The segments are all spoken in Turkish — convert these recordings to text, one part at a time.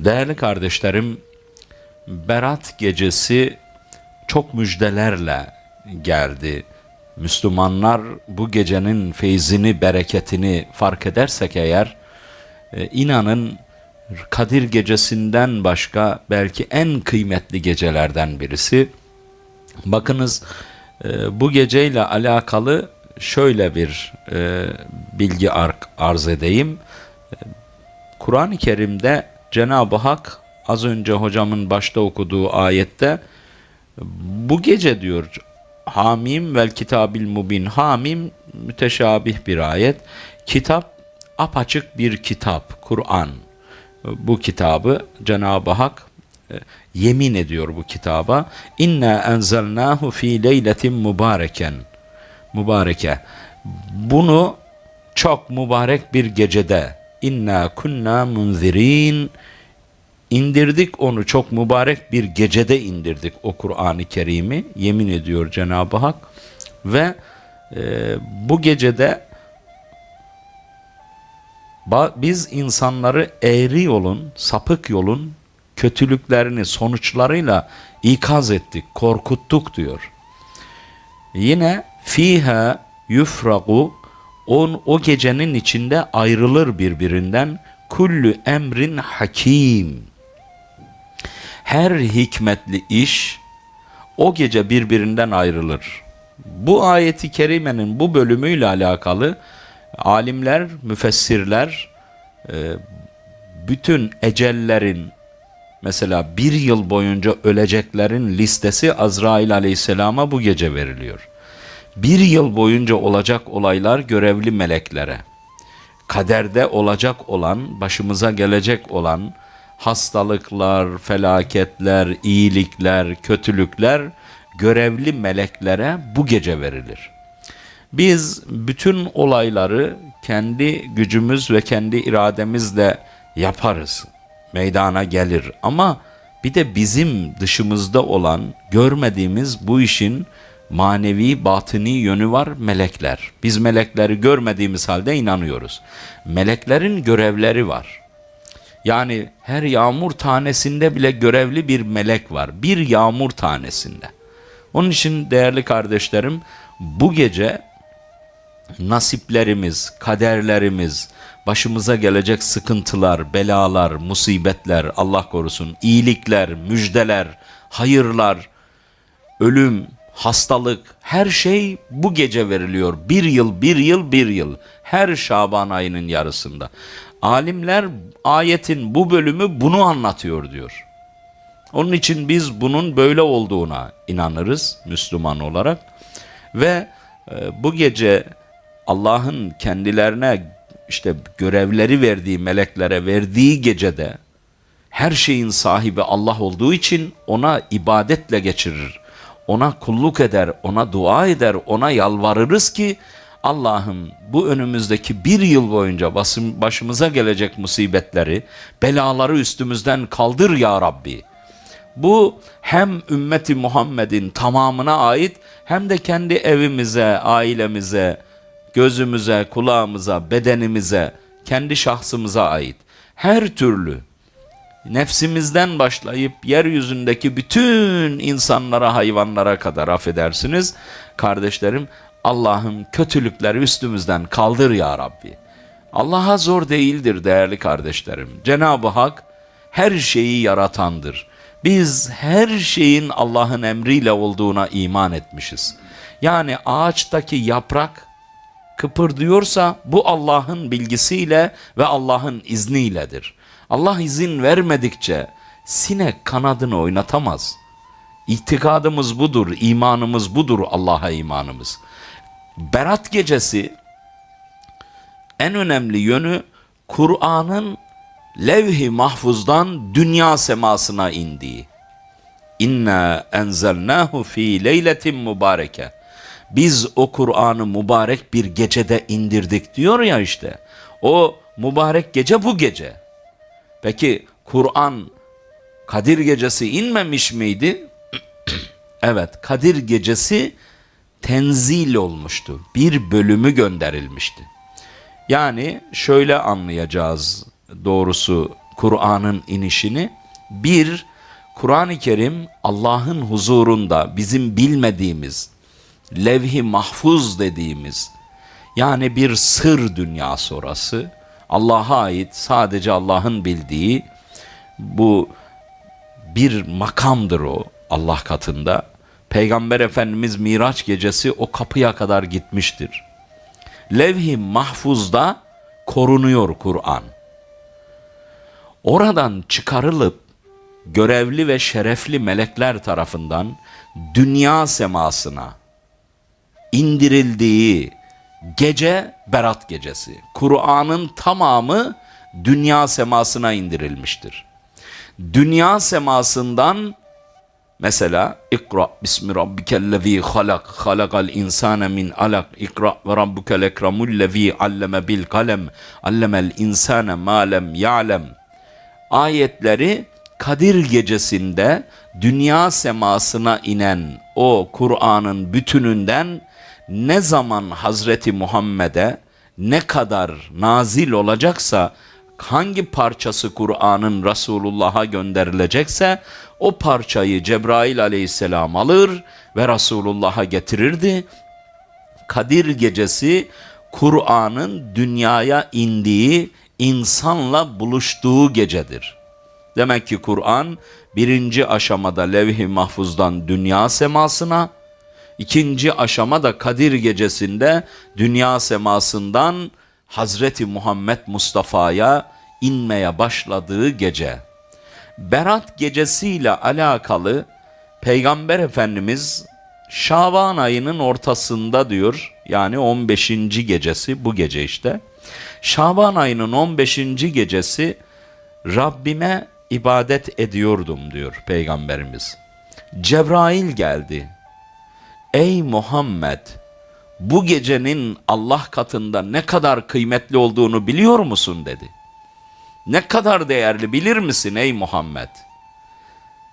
Değerli kardeşlerim, Berat gecesi çok müjdelerle geldi. Müslümanlar bu gecenin feyzini, bereketini fark edersek eğer, e, inanın Kadir gecesinden başka belki en kıymetli gecelerden birisi. Bakınız e, bu geceyle alakalı şöyle bir e, bilgi ar- arz edeyim. Kur'an-ı Kerim'de Cenab-ı Hak az önce hocamın başta okuduğu ayette bu gece diyor Hamim vel kitabil mubin. Hamim müteşabih bir ayet. Kitap apaçık bir kitap. Kur'an. Bu kitabı Cenab-ı Hak e, yemin ediyor bu kitaba. İnna enzelnahu fi leyletin mübareken. Mübareke. Bunu çok mübarek bir gecede inna kunna munzirin. İndirdik onu çok mübarek bir gecede indirdik o Kur'an-ı Kerim'i. Yemin ediyor Cenab-ı Hak. Ve e, bu gecede biz insanları eğri yolun sapık yolun kötülüklerini sonuçlarıyla ikaz ettik korkuttuk diyor. Yine fiha yufragu on o gecenin içinde ayrılır birbirinden kullu emrin hakim her hikmetli iş o gece birbirinden ayrılır. Bu ayeti kerimenin bu bölümüyle alakalı alimler, müfessirler e, bütün ecellerin mesela bir yıl boyunca öleceklerin listesi Azrail aleyhisselama bu gece veriliyor. Bir yıl boyunca olacak olaylar görevli meleklere kaderde olacak olan, başımıza gelecek olan hastalıklar, felaketler, iyilikler, kötülükler görevli meleklere bu gece verilir. Biz bütün olayları kendi gücümüz ve kendi irademizle yaparız. Meydana gelir ama bir de bizim dışımızda olan görmediğimiz bu işin manevi, batini yönü var melekler. Biz melekleri görmediğimiz halde inanıyoruz. Meleklerin görevleri var. Yani her yağmur tanesinde bile görevli bir melek var. Bir yağmur tanesinde. Onun için değerli kardeşlerim bu gece nasiplerimiz, kaderlerimiz, başımıza gelecek sıkıntılar, belalar, musibetler, Allah korusun, iyilikler, müjdeler, hayırlar, ölüm, hastalık, her şey bu gece veriliyor. Bir yıl, bir yıl, bir yıl. Her Şaban ayının yarısında. Alimler ayetin bu bölümü bunu anlatıyor diyor. Onun için biz bunun böyle olduğuna inanırız Müslüman olarak. Ve e, bu gece Allah'ın kendilerine işte görevleri verdiği meleklere verdiği gecede her şeyin sahibi Allah olduğu için ona ibadetle geçirir. Ona kulluk eder, ona dua eder, ona yalvarırız ki Allah'ım bu önümüzdeki bir yıl boyunca basım, başımıza gelecek musibetleri, belaları üstümüzden kaldır ya Rabbi. Bu hem ümmeti Muhammed'in tamamına ait hem de kendi evimize, ailemize, gözümüze, kulağımıza, bedenimize, kendi şahsımıza ait. Her türlü nefsimizden başlayıp yeryüzündeki bütün insanlara, hayvanlara kadar affedersiniz. Kardeşlerim Allah'ım kötülükleri üstümüzden kaldır ya Rabbi. Allah'a zor değildir değerli kardeşlerim. Cenab-ı Hak her şeyi yaratandır. Biz her şeyin Allah'ın emriyle olduğuna iman etmişiz. Yani ağaçtaki yaprak kıpırdıyorsa bu Allah'ın bilgisiyle ve Allah'ın izniyledir. Allah izin vermedikçe sinek kanadını oynatamaz. İtikadımız budur, imanımız budur Allah'a imanımız. Berat gecesi en önemli yönü Kur'an'ın levh-i mahfuzdan dünya semasına indiği. İnna enzelnahu fi leyletin mübareke. Biz o Kur'an'ı mübarek bir gecede indirdik diyor ya işte. O mübarek gece bu gece. Peki Kur'an Kadir gecesi inmemiş miydi? evet Kadir gecesi tenzil olmuştu. Bir bölümü gönderilmişti. Yani şöyle anlayacağız doğrusu Kur'an'ın inişini. Bir, Kur'an-ı Kerim Allah'ın huzurunda bizim bilmediğimiz, levh-i mahfuz dediğimiz, yani bir sır dünyası orası. Allah'a ait sadece Allah'ın bildiği bu bir makamdır o Allah katında. Peygamber Efendimiz Miraç gecesi o kapıya kadar gitmiştir. Levh-i mahfuzda korunuyor Kur'an. Oradan çıkarılıp görevli ve şerefli melekler tarafından dünya semasına indirildiği gece Berat gecesi. Kur'an'ın tamamı dünya semasına indirilmiştir. Dünya semasından Mesela ikra bismi rabbikellezî halak halakal insane min alak ikra ve rabbukel ekremullezî alleme bil kalem allemel insane ma lem ya'lem ayetleri Kadir gecesinde dünya semasına inen o Kur'an'ın bütününden ne zaman Hazreti Muhammed'e ne kadar nazil olacaksa hangi parçası Kur'an'ın Resulullah'a gönderilecekse o parçayı Cebrail aleyhisselam alır ve Resulullah'a getirirdi. Kadir gecesi Kur'an'ın dünyaya indiği, insanla buluştuğu gecedir. Demek ki Kur'an birinci aşamada levh-i mahfuzdan dünya semasına, ikinci aşamada Kadir gecesinde dünya semasından Hazreti Muhammed Mustafa'ya inmeye başladığı gece. Berat gecesiyle alakalı Peygamber Efendimiz Şaban ayının ortasında diyor yani 15. gecesi bu gece işte. Şaban ayının 15. gecesi Rabbime ibadet ediyordum diyor Peygamberimiz. Cebrail geldi. Ey Muhammed bu gecenin Allah katında ne kadar kıymetli olduğunu biliyor musun dedi. Ne kadar değerli bilir misin ey Muhammed?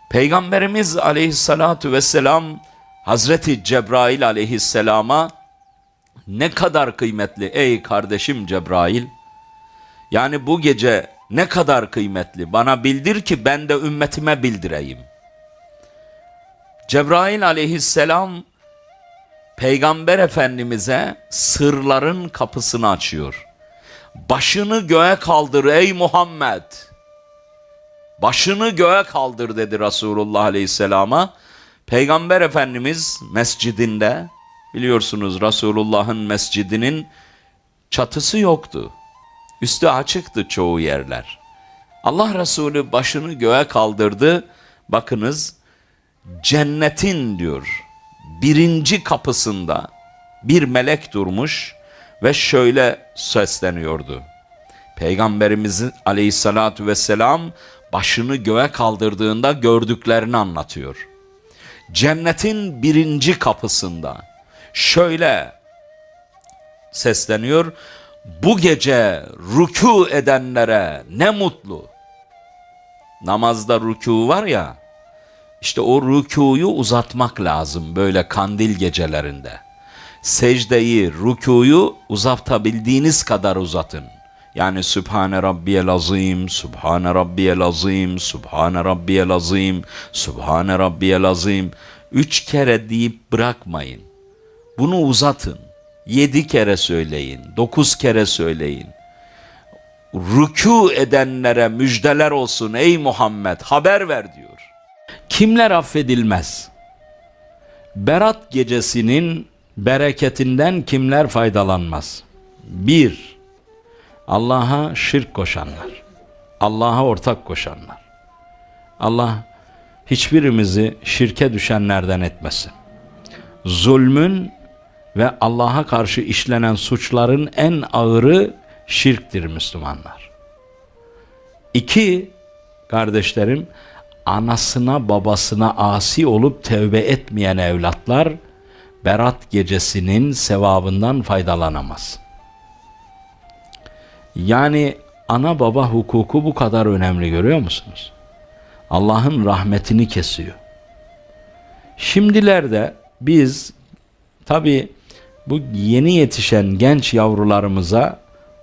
Peygamberimiz aleyhissalatu vesselam Hazreti Cebrail aleyhisselama ne kadar kıymetli ey kardeşim Cebrail? Yani bu gece ne kadar kıymetli bana bildir ki ben de ümmetime bildireyim. Cebrail aleyhisselam Peygamber Efendimiz'e sırların kapısını açıyor. Başını göğe kaldır ey Muhammed. Başını göğe kaldır dedi Resulullah Aleyhisselam'a. Peygamber Efendimiz mescidinde biliyorsunuz Resulullah'ın mescidinin çatısı yoktu. Üstü açıktı çoğu yerler. Allah Resulü başını göğe kaldırdı. Bakınız cennetin diyor birinci kapısında bir melek durmuş ve şöyle sesleniyordu. Peygamberimizin aleyhissalatu vesselam başını göğe kaldırdığında gördüklerini anlatıyor. Cennetin birinci kapısında şöyle sesleniyor. Bu gece rükû edenlere ne mutlu. Namazda rükû var ya, işte o rükuyu uzatmak lazım böyle kandil gecelerinde. Secdeyi, rükuyu uzatabildiğiniz kadar uzatın. Yani Sübhane Rabbiyel Azim, Sübhane Rabbiyel Azim, Sübhane Rabbiyel Azim, Sübhane Rabbiyel Azim. Üç kere deyip bırakmayın. Bunu uzatın. Yedi kere söyleyin, dokuz kere söyleyin. Rükû edenlere müjdeler olsun ey Muhammed haber ver diyor. Kimler affedilmez? Berat gecesinin bereketinden kimler faydalanmaz? Bir, Allah'a şirk koşanlar. Allah'a ortak koşanlar. Allah hiçbirimizi şirke düşenlerden etmesin. Zulmün ve Allah'a karşı işlenen suçların en ağırı şirktir Müslümanlar. İki, kardeşlerim, anasına babasına asi olup tevbe etmeyen evlatlar Berat gecesinin sevabından faydalanamaz. Yani ana baba hukuku bu kadar önemli görüyor musunuz? Allah'ın rahmetini kesiyor. Şimdilerde biz tabi bu yeni yetişen genç yavrularımıza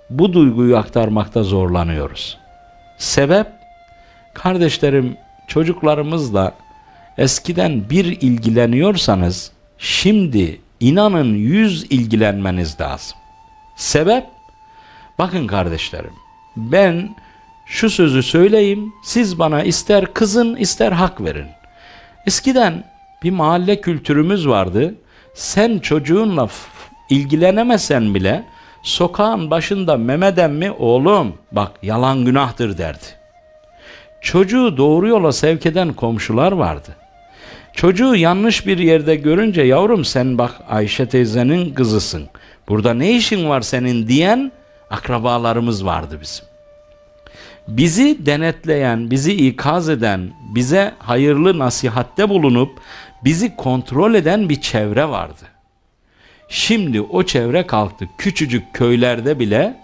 bu duyguyu aktarmakta zorlanıyoruz. Sebep Kardeşlerim çocuklarımızla eskiden bir ilgileniyorsanız şimdi inanın yüz ilgilenmeniz lazım. Sebep? Bakın kardeşlerim ben şu sözü söyleyeyim siz bana ister kızın ister hak verin. Eskiden bir mahalle kültürümüz vardı. Sen çocuğunla ilgilenemesen bile sokağın başında Mehmet emmi oğlum bak yalan günahtır derdi. Çocuğu doğru yola sevk eden komşular vardı. Çocuğu yanlış bir yerde görünce yavrum sen bak Ayşe teyzenin kızısın. Burada ne işin var senin diyen akrabalarımız vardı bizim. Bizi denetleyen, bizi ikaz eden, bize hayırlı nasihatte bulunup bizi kontrol eden bir çevre vardı. Şimdi o çevre kalktı. Küçücük köylerde bile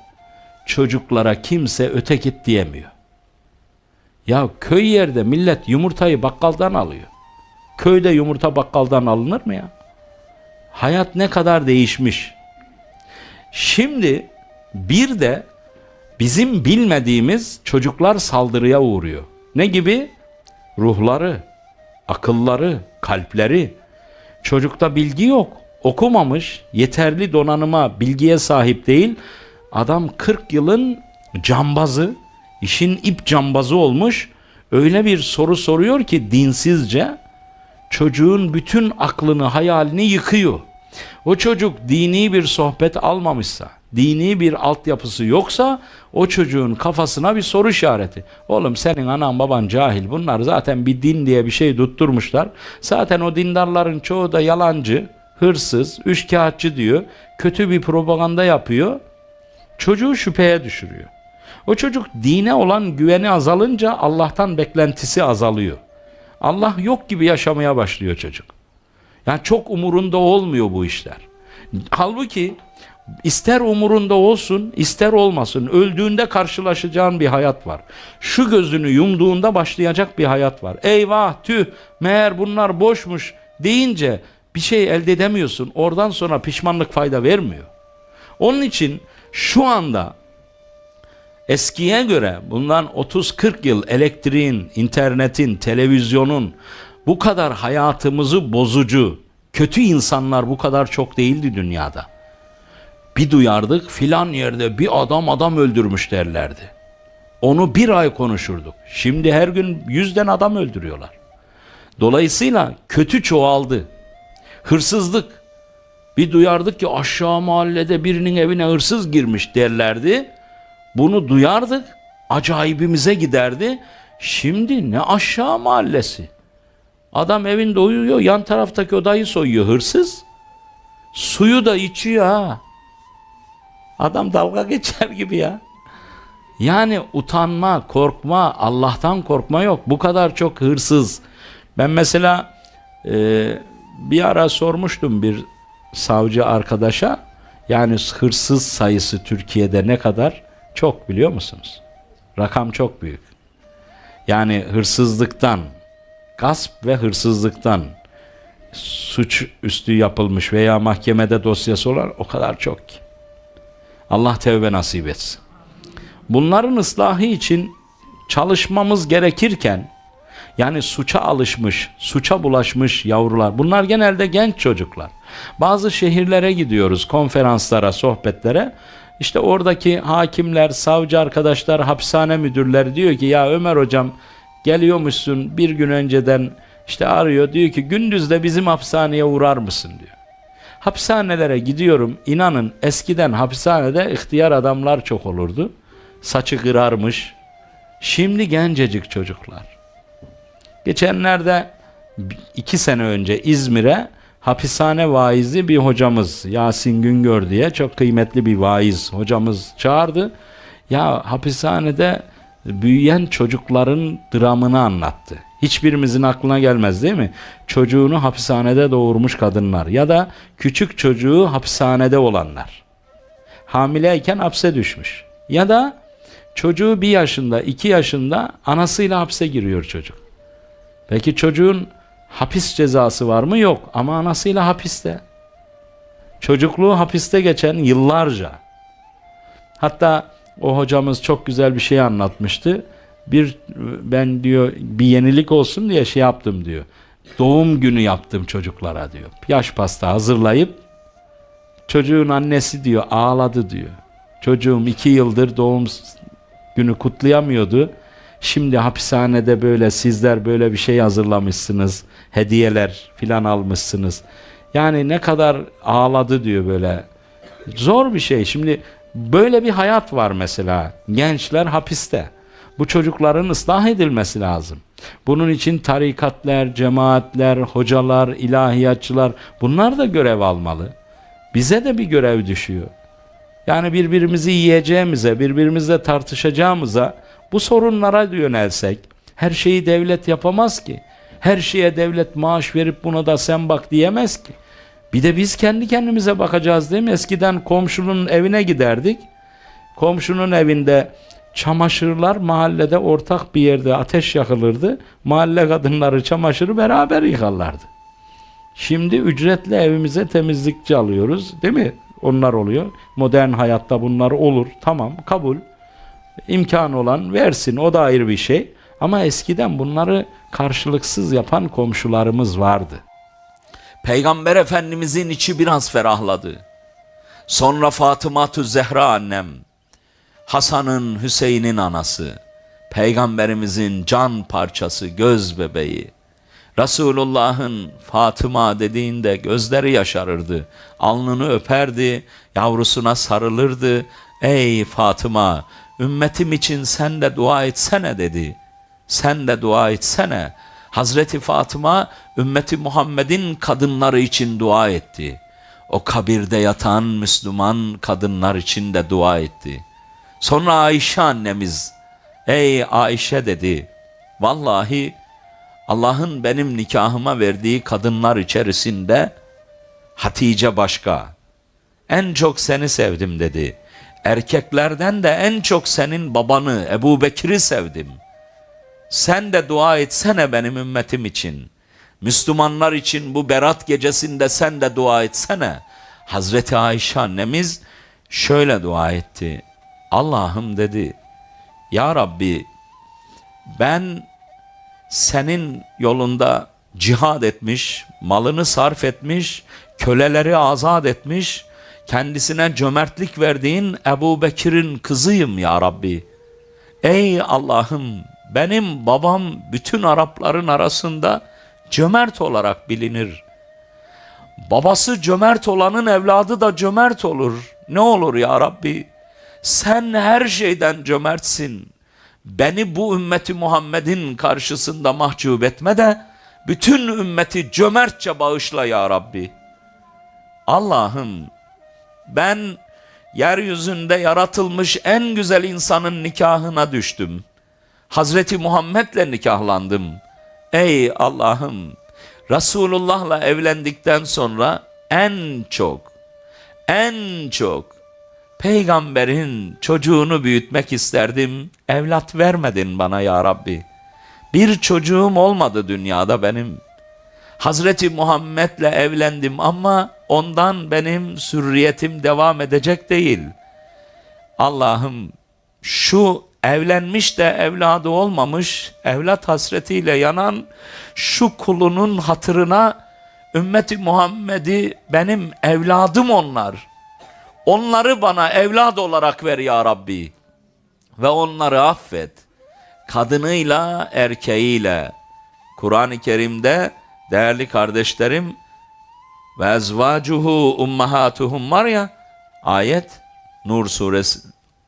çocuklara kimse öte git diyemiyor. Ya köy yerde millet yumurtayı bakkaldan alıyor. Köyde yumurta bakkaldan alınır mı ya? Hayat ne kadar değişmiş. Şimdi bir de bizim bilmediğimiz çocuklar saldırıya uğruyor. Ne gibi? Ruhları, akılları, kalpleri. Çocukta bilgi yok. Okumamış, yeterli donanıma, bilgiye sahip değil. Adam 40 yılın cambazı, işin ip cambazı olmuş. Öyle bir soru soruyor ki dinsizce çocuğun bütün aklını, hayalini yıkıyor. O çocuk dini bir sohbet almamışsa, dini bir altyapısı yoksa o çocuğun kafasına bir soru işareti. Oğlum senin anan baban cahil. Bunlar zaten bir din diye bir şey tutturmuşlar. Zaten o dindarların çoğu da yalancı, hırsız, üçkağıtçı diyor. Kötü bir propaganda yapıyor. Çocuğu şüpheye düşürüyor. O çocuk dine olan güveni azalınca Allah'tan beklentisi azalıyor. Allah yok gibi yaşamaya başlıyor çocuk. Yani çok umurunda olmuyor bu işler. Halbuki ister umurunda olsun ister olmasın öldüğünde karşılaşacağın bir hayat var. Şu gözünü yumduğunda başlayacak bir hayat var. Eyvah tüh meğer bunlar boşmuş deyince bir şey elde edemiyorsun. Oradan sonra pişmanlık fayda vermiyor. Onun için şu anda eskiye göre bundan 30-40 yıl elektriğin, internetin, televizyonun bu kadar hayatımızı bozucu, kötü insanlar bu kadar çok değildi dünyada. Bir duyardık filan yerde bir adam adam öldürmüş derlerdi. Onu bir ay konuşurduk. Şimdi her gün yüzden adam öldürüyorlar. Dolayısıyla kötü çoğaldı. Hırsızlık. Bir duyardık ki aşağı mahallede birinin evine hırsız girmiş derlerdi. Bunu duyardık. Acayibimize giderdi. Şimdi ne aşağı mahallesi. Adam evinde uyuyor. Yan taraftaki odayı soyuyor hırsız. Suyu da içiyor ha. Adam dalga geçer gibi ya. Yani utanma, korkma, Allah'tan korkma yok. Bu kadar çok hırsız. Ben mesela e, bir ara sormuştum bir savcı arkadaşa. Yani hırsız sayısı Türkiye'de ne kadar? Çok biliyor musunuz? Rakam çok büyük. Yani hırsızlıktan, gasp ve hırsızlıktan suç üstü yapılmış veya mahkemede dosyası olan o kadar çok ki. Allah tevbe nasip etsin. Bunların ıslahı için çalışmamız gerekirken yani suça alışmış, suça bulaşmış yavrular. Bunlar genelde genç çocuklar. Bazı şehirlere gidiyoruz, konferanslara, sohbetlere. İşte oradaki hakimler, savcı arkadaşlar, hapishane müdürleri diyor ki ya Ömer hocam geliyormuşsun bir gün önceden işte arıyor diyor ki gündüz de bizim hapishaneye uğrar mısın diyor. Hapishanelere gidiyorum. İnanın eskiden hapishanede ihtiyar adamlar çok olurdu. Saçı kırarmış. Şimdi gencecik çocuklar. Geçenlerde iki sene önce İzmir'e hapishane vaizi bir hocamız Yasin Güngör diye çok kıymetli bir vaiz hocamız çağırdı. Ya hapishanede büyüyen çocukların dramını anlattı. Hiçbirimizin aklına gelmez değil mi? Çocuğunu hapishanede doğurmuş kadınlar ya da küçük çocuğu hapishanede olanlar. Hamileyken hapse düşmüş. Ya da çocuğu bir yaşında, iki yaşında anasıyla hapse giriyor çocuk. Peki çocuğun hapis cezası var mı? Yok ama anasıyla hapiste. Çocukluğu hapiste geçen yıllarca. Hatta o hocamız çok güzel bir şey anlatmıştı. Bir ben diyor bir yenilik olsun diye şey yaptım diyor. Doğum günü yaptım çocuklara diyor. Yaş pasta hazırlayıp çocuğun annesi diyor ağladı diyor. Çocuğum iki yıldır doğum günü kutlayamıyordu. Şimdi hapishanede böyle sizler böyle bir şey hazırlamışsınız. Hediyeler filan almışsınız. Yani ne kadar ağladı diyor böyle. Zor bir şey. Şimdi böyle bir hayat var mesela. Gençler hapiste. Bu çocukların ıslah edilmesi lazım. Bunun için tarikatlar, cemaatler, hocalar, ilahiyatçılar bunlar da görev almalı. Bize de bir görev düşüyor. Yani birbirimizi yiyeceğimize, birbirimizle tartışacağımıza bu sorunlara yönelsek her şeyi devlet yapamaz ki. Her şeye devlet maaş verip buna da sen bak diyemez ki. Bir de biz kendi kendimize bakacağız değil mi? Eskiden komşunun evine giderdik. Komşunun evinde çamaşırlar mahallede ortak bir yerde ateş yakılırdı. Mahalle kadınları çamaşırı beraber yıkarlardı. Şimdi ücretle evimize temizlikçi alıyoruz değil mi? Onlar oluyor. Modern hayatta bunlar olur. Tamam kabul. İmkanı olan versin o da ayrı bir şey. Ama eskiden bunları karşılıksız yapan komşularımız vardı. Peygamber Efendimizin içi biraz ferahladı. Sonra Fatıma Zehra annem, Hasan'ın Hüseyin'in anası, Peygamberimizin can parçası, göz bebeği. Resulullah'ın Fatıma dediğinde gözleri yaşarırdı. Alnını öperdi, yavrusuna sarılırdı. Ey Fatıma, ümmetim için sen de dua etsene dedi. Sen de dua etsene. Hazreti Fatıma ümmeti Muhammed'in kadınları için dua etti. O kabirde yatan Müslüman kadınlar için de dua etti. Sonra Ayşe annemiz, ey Ayşe dedi, vallahi Allah'ın benim nikahıma verdiği kadınlar içerisinde Hatice başka. En çok seni sevdim dedi. Erkeklerden de en çok senin babanı Ebu Bekir'i sevdim. Sen de dua etsene benim ümmetim için. Müslümanlar için bu berat gecesinde sen de dua etsene. Hazreti Ayşe annemiz şöyle dua etti. Allah'ım dedi. Ya Rabbi ben senin yolunda cihad etmiş, malını sarf etmiş, köleleri azat etmiş, kendisine cömertlik verdiğin Ebu Bekir'in kızıyım ya Rabbi. Ey Allah'ım benim babam bütün Arapların arasında cömert olarak bilinir. Babası cömert olanın evladı da cömert olur. Ne olur ya Rabbi? Sen her şeyden cömertsin. Beni bu ümmeti Muhammed'in karşısında mahcup etme de bütün ümmeti cömertçe bağışla ya Rabbi. Allah'ım ben yeryüzünde yaratılmış en güzel insanın nikahına düştüm. Hazreti Muhammed'le nikahlandım. Ey Allah'ım Resulullah'la evlendikten sonra en çok en çok peygamberin çocuğunu büyütmek isterdim. Evlat vermedin bana ya Rabbi. Bir çocuğum olmadı dünyada benim. Hazreti Muhammed'le evlendim ama ondan benim sürriyetim devam edecek değil. Allah'ım şu evlenmiş de evladı olmamış, evlat hasretiyle yanan şu kulunun hatırına ümmeti Muhammed'i benim evladım onlar. Onları bana evlad olarak ver ya Rabbi. Ve onları affet. Kadınıyla, erkeğiyle. Kur'an-ı Kerim'de değerli kardeşlerim ve ezvacuhu ummahatuhum var ya ayet Nur suresi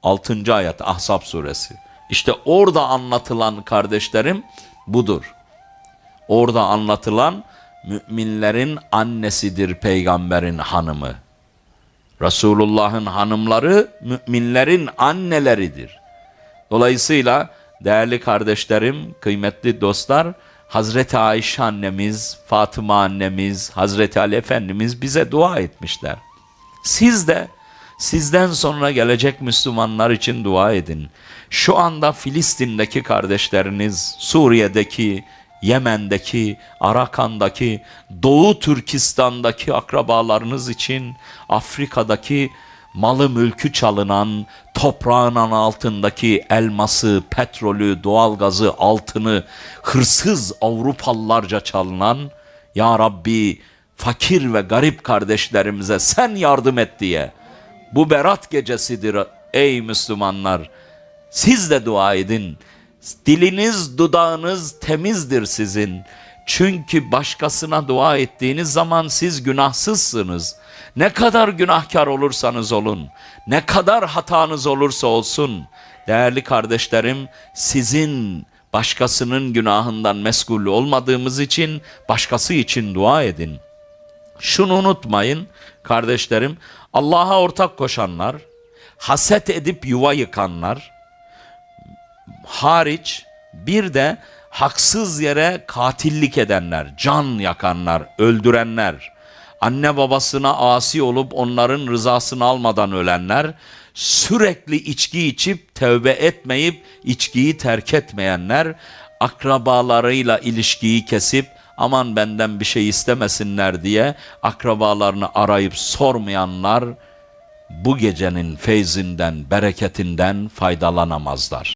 6. ayet Ahzab suresi. İşte orada anlatılan kardeşlerim budur. Orada anlatılan müminlerin annesidir peygamberin hanımı. Resulullah'ın hanımları müminlerin anneleridir. Dolayısıyla değerli kardeşlerim, kıymetli dostlar, Hazreti Ayşe annemiz, Fatıma annemiz, Hazreti Ali Efendimiz bize dua etmişler. Siz de sizden sonra gelecek Müslümanlar için dua edin. Şu anda Filistin'deki kardeşleriniz, Suriye'deki, Yemen'deki, Arakan'daki, Doğu Türkistan'daki akrabalarınız için, Afrika'daki malı mülkü çalınan, toprağının altındaki elması, petrolü, doğalgazı, altını hırsız Avrupalılarca çalınan, Ya Rabbi fakir ve garip kardeşlerimize sen yardım et diye. Bu berat gecesidir ey Müslümanlar. Siz de dua edin. Diliniz, dudağınız temizdir sizin. Çünkü başkasına dua ettiğiniz zaman siz günahsızsınız. Ne kadar günahkar olursanız olun, ne kadar hatanız olursa olsun, değerli kardeşlerim, sizin başkasının günahından mesul olmadığımız için başkası için dua edin. Şunu unutmayın kardeşlerim, Allah'a ortak koşanlar, haset edip yuva yıkanlar, hariç bir de haksız yere katillik edenler, can yakanlar, öldürenler, anne babasına asi olup onların rızasını almadan ölenler, sürekli içki içip tövbe etmeyip içkiyi terk etmeyenler, akrabalarıyla ilişkiyi kesip aman benden bir şey istemesinler diye akrabalarını arayıp sormayanlar bu gecenin feyzinden, bereketinden faydalanamazlar.